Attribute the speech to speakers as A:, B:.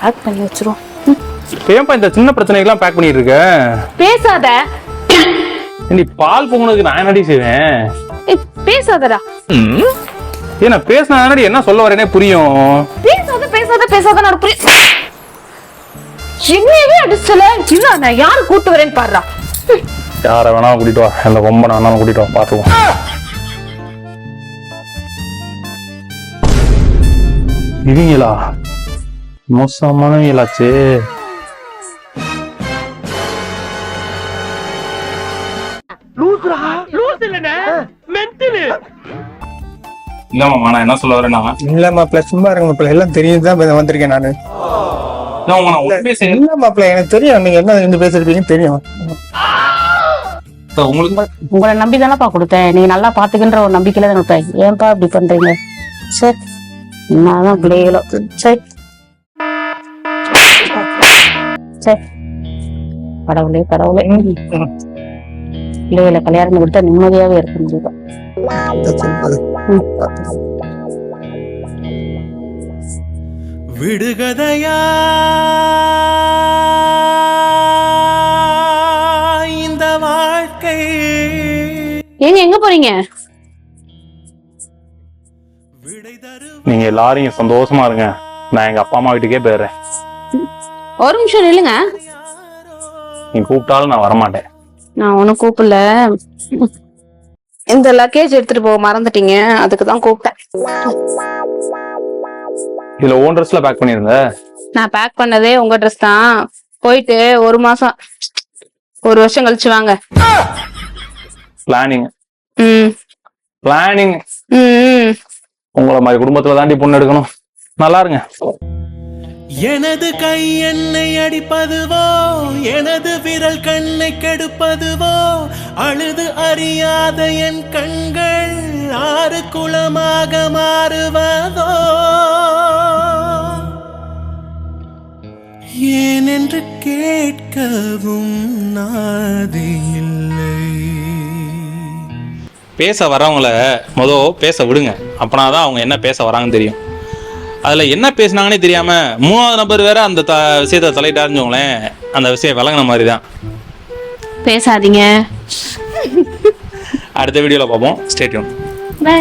A: Back பண்ணி வச்சிரும்.
B: இப்ப ஏன்பா இந்த சின்ன பிரச்சனைகள்லாம் பேக் பண்ணிட்டு இருக்க?
A: பேசாத.
B: நீ பால் பொங்குனதுக்கு நான் என்னடி செய்வேன்?
A: ஏய், பேசாதடா.
B: ஏன் நான் பேசினா என்ன சொல்ல வரேனே புரியும்.
A: பேசாத பேசாத பேசாத நான் புரிய என்னையவே அடிச்சல? இல்ல நான் யாரு கூட்டு வரேன்னு பாடுறா
B: யார வேணாலும் கூட்டிட்டு வா. அந்த கொம்பனை வேணாலும் கூட்டிட்டு வா பாத்துக்குவோம் இவங்களா? இல்ல மாமா நான் என்ன சொல்ல வரேன்னா?
C: இல்ல மாப்பிள்ள சும்மா இருங்க மாப்பிள்ள எல்லாம் தெரியும் தான் இப்ப வந்திருக்கேன் நானு.
B: இல்ல
C: மாப்பிள்ள எனக்கு தெரியும் நீங்க என்ன இருந்து பேசிருப்பீங்கன்னு தெரியும்.
D: உங்களை நம்பி தானப்பா கொடுத்தேன். நீங்க நல்லா பாத்துக்கின்ற ஒரு நம்பிக்கையில தான் கொடுத்தேன். ஏன்பா இப்படி பண்றீங்க? சரி நான் பிள்ளைகளோ. சரி சரி கடவுளே கடவுளே. பிள்ளைகளை கல்யாணம் கொடுத்தா நிம்மதியாவே இருக்க முடியும்
E: விடுகதையா இந்த வாழ்க்கை?
A: ஏங்க எங்க போறீங்க?
B: நீங்க எல்லாரும் சந்தோஷமா இருங்க. நான் எங்க அப்பா அம்மா வீட்டுக்கே போயிடுறேன்.
A: ஒரு நிமிஷம் நில்லுங்க.
B: நீ கூப்பிட்டாலும் நான் வரமாட்டேன்.
A: நான் ஒன்னும் கூப்பிடல. இந்த லக்கேஜ் எடுத்துட்டு போக மறந்துட்டீங்க. அதுக்கு தான் கூப்பிட்டேன்.
B: இதுல ஓன் ட்ரெஸ்ல பேக் பண்ணிருந்த?
A: நான் பேக் பண்ணதே உங்க ட்ரெஸ் தான். போயிட்டு ஒரு மாசம் ஒரு வருஷம் கழிச்சு வாங்க.
B: பிளானிங்
A: ம்.
B: பிளானிங்
A: ம்.
B: உங்களை மாதிரி குடும்பத்துல தாண்டி பொண்ணு எடுக்கணும். நல்லா இருங்க.
E: எனது கை என்னை அடிப்பதுவோ? எனது விரல் கண்ணை கெடுப்பதுவோ? அழுது அறியாத என் கண்கள் ஆறு குளமாக மாறுவதோ? ஏனென்று கேட்கவும் நாதி இல்லை.
B: பேச வரவங்கள மொதல் பேச விடுங்க. அப்பனா தான் அவங்க என்ன பேச வராங்கன்னு தெரியும். அதுல என்ன பேசுனாங்கன்னே தெரியாம மூணாவது நபர் வேற அந்த த விஷயத்தை தலையிட்டாருன்னு அந்த விஷயம் விளங்குன மாதிரி தான்
A: பேசாதீங்க.
B: அடுத்த வீடியோல பார்ப்போம் ஸ்டேட்யூன்
A: பை